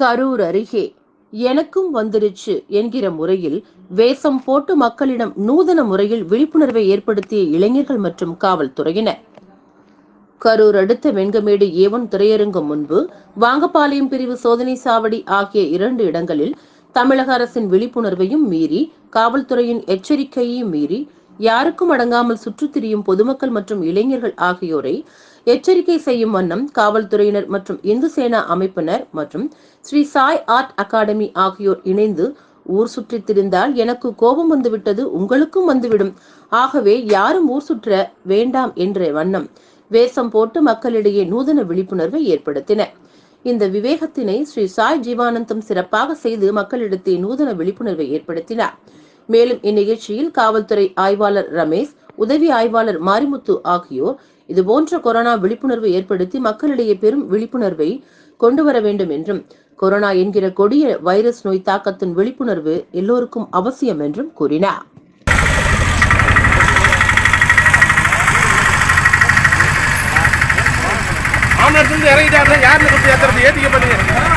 கரூர் அருகே. எனக்கும் வந்துருச்சு என்கிற முறையில் வேஷம் போட்டு மக்களிடம் நூதன முறையில் விழிப்புணர்வை ஏற்படுத்திய இளைஞர்கள் மற்றும் காவல்துறையினர். கரூர் அடுத்த வெண்கமேடு ஏவன் திரையரங்கம் முன்பு வாங்கப்பாளையம் பிரிவு சோதனை சாவடி ஆகிய இரண்டு இடங்களில் தமிழக அரசின் விழிப்புணர்வையும் மீறி காவல்துறையின் எச்சரிக்கையையும் மீறி யாருக்கும் அடங்காமல் சுற்றித் திரியும் பொதுமக்கள் மற்றும் இளைஞர்கள் ஆகியோரை எச்சரிக்கை செய்யும் வண்ணம் காவல்துறையினர் மற்றும் இந்து சேனா அமைப்பினர் மற்றும் ஸ்ரீ சாய் ஆர்ட் அகாடமி ஆகியோர் இணைந்து ஊர் சுற்றித் திரிந்தால் எனக்கு கோபம் வந்துவிட்டது உங்களுக்கும் வந்துவிடும். ஆகவே யாரும் ஊர் சுற்ற வேண்டாம் என்ற வண்ணம் வேஷம் போட்டு மக்களிடையே நூதன விழிப்புணர்வை ஏற்படுத்தின இந்த விவேகத்தினை ஸ்ரீ சாய் ஜீவானந்தம் சிறப்பாக செய்து மக்களிடத்தே நூதன விழிப்புணர்வை ஏற்படுத்தினார். மேலும் இந்நிகழ்ச்சியில் காவல்துறை ஆய்வாளர் ரமேஷ் உதவி ஆய்வாளர் மாரிமுத்து ஆகியோர் இதுபோன்ற கொரோனா விழிப்புணர்வு ஏற்படுத்தி மக்களிடையே பெரும் விழிப்புணர்வை கொண்டு வர வேண்டும் என்றும் கொரோனா என்கிற கொடிய வைரஸ் நோய் தாக்கத்தின் விழிப்புணர்வு எல்லோருக்கும் அவசியம் என்றும் கூறினார்.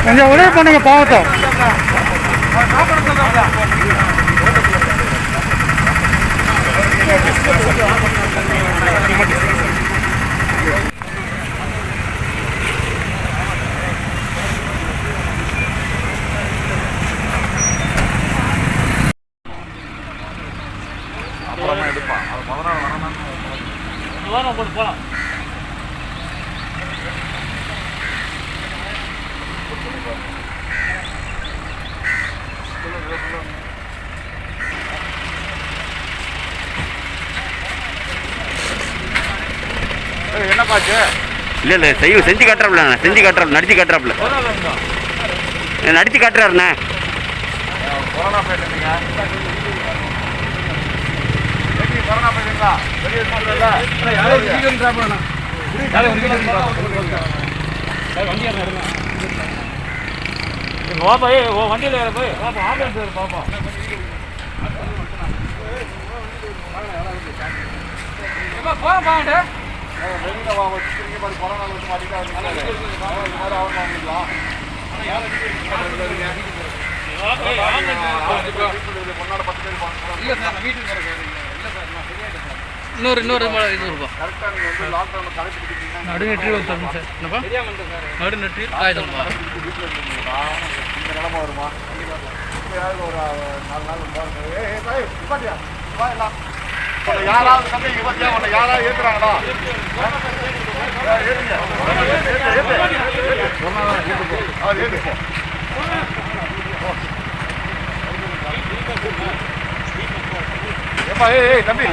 கொஞ்சம் உதவி பண்ணுங்க பாவத்தை? அப்புறமா எடுப்பான் அது முதல்ல வரணும் போகலாம் என்னப்பாச்சு இல்லை இல்லை செய்ய செஞ்சு காட்டுறாப்புல செஞ்சு காட்டுறாப்புல நடிச்சு காட்டுறாப்புல நடிச்சு காட்டுறாருண்ணே. கொரோனா போயிட்டுங்க கொரோனா போயிட்டீங்களா வண்டியில் ஏற போய். வாப்பா ஆம்புலன்ஸ் பாப்பா போக வெளியில பாரு கொரோனா வந்து மாட்டிட்டா இது மாதிரி ஆகும் வாங்கிக்கலாம் பேர் வீட்டுக்கு இன்னொரு இன்னொரு இது இருப்பா நடுநெற்றி ஒரு தரும் சார். என்னப்பா? நடுநெற்றி ஆயுதம்ப்பா வீட்டில் இந்த நிலமா வருமா? ஒரு நாலு நாள் யாராவது தம்பி இங்க பாத்தியா யாராவது ஏத்துறாங்களா? ஏத்துங்க ஏத்து ஏத்து ஏப்பா ஏய் ஏய் தம்பி.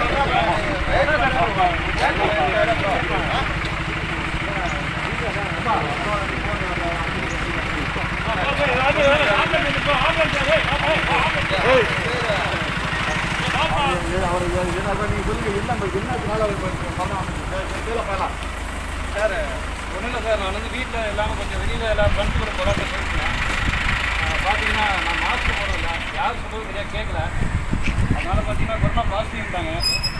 அவர் என்ன நீங்கள் சொல்லுங்கள் என்ன என்னதுனால மரணம் கீழே போயலாம் சார் ஒன்றும் இல்லை சார். நான் வந்து வீட்டில் எல்லாமே கொஞ்சம் வெளியில் எல்லாம் ஃப்ரெண்ட்ஸ் கூட போராட்டம் போயிருந்தேன் பார்த்தீங்கன்னா நான் மாஸ்க் போடல. யார் சொல்றது சரியாக கேட்கல அதனால் பார்த்தீங்கன்னா கொரோனா பாசிட்டிவ் இருந்தாங்க